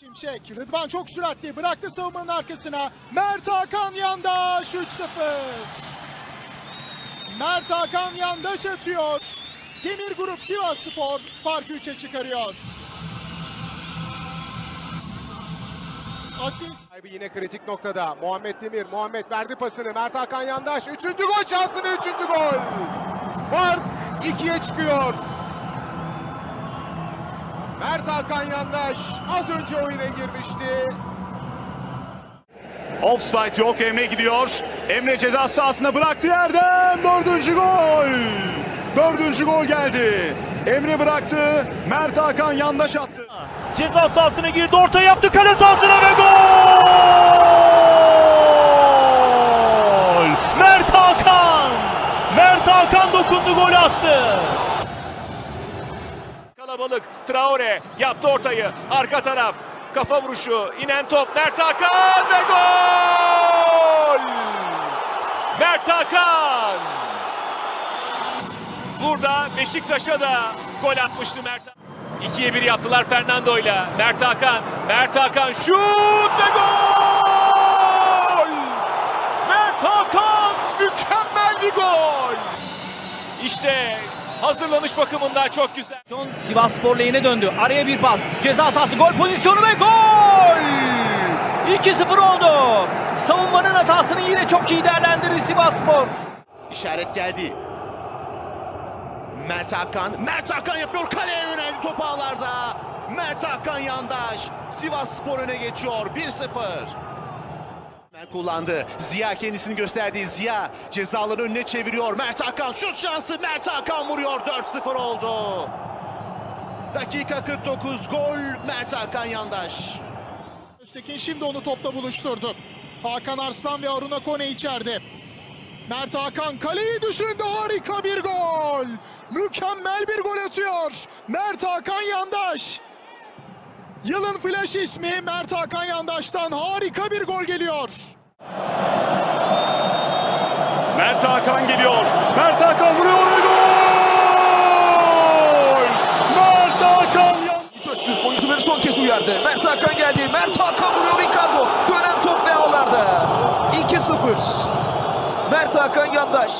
Şimşek, Rıdvan çok süratli bıraktı savunmanın arkasına. Mert Hakan Yandaş 3-0. Mert Hakan Yandaş atıyor. Demir Grup Sivas Spor farkı 3'e çıkarıyor. Asist yine kritik noktada. Muhammed Demir. Muhammed verdi pasını. Mert Hakan Yandaş. Üçüncü gol şansını. Üçüncü gol. Fark ikiye çıkıyor. Mert Hakan Yandaş az önce oyuna girmişti. Offside yok Emre gidiyor. Emre ceza sahasına bıraktı yerden dördüncü gol. Dördüncü gol geldi. Emre bıraktı. Mert Hakan yandaş attı. Ceza sahasına girdi, orta yaptı, kale sahasına ve gol! Mert Hakan! Mert Hakan dokundu, gol attı. Kalabalık Traore yaptı ortayı. Arka taraf. Kafa vuruşu. inen top. Mert Hakan ve gol! Mert Hakan! Burada Beşiktaş'a da gol atmıştı Mert Hakan. 2'ye 1 yaptılar Fernando'yla. Mert Hakan. Mert Hakan şut ve gol! İşte hazırlanış bakımından çok güzel. Son Sivas Spor lehine döndü. Araya bir pas. Ceza sahası gol pozisyonu ve gol! 2-0 oldu. Savunmanın hatasını yine çok iyi değerlendirdi Sivas Spor. İşaret geldi. Mert Hakan. Mert Hakan yapıyor. Kaleye yöneldi top ağlarda. Mert Hakan yandaş. Sivas Spor öne geçiyor. 1-0. Kullandı. Ziya kendisini gösterdiği Ziya cezaları önüne çeviriyor. Mert Hakan şut şansı. Mert Hakan vuruyor. 4-0 oldu. Dakika 49 gol Mert Hakan yandaş. Öztekin şimdi onu topla buluşturdu. Hakan Arslan ve Aruna Kone içeride. Mert Hakan kaleyi düşündü harika bir gol. Mükemmel bir gol atıyor. Mert Hakan Yandaş. Yılın flash ismi Mert Hakan Yandaş'tan harika bir gol geliyor. Mert Hakan geliyor. Mert Hakan vuruyor gol! Mert Hakan Öztürk oyuncuları son kez uyardı. Mert Hakan geldi. Mert Hakan vuruyor Ricardo. Dönen top ve ağlarda. 2-0. Mert Hakan yandaş.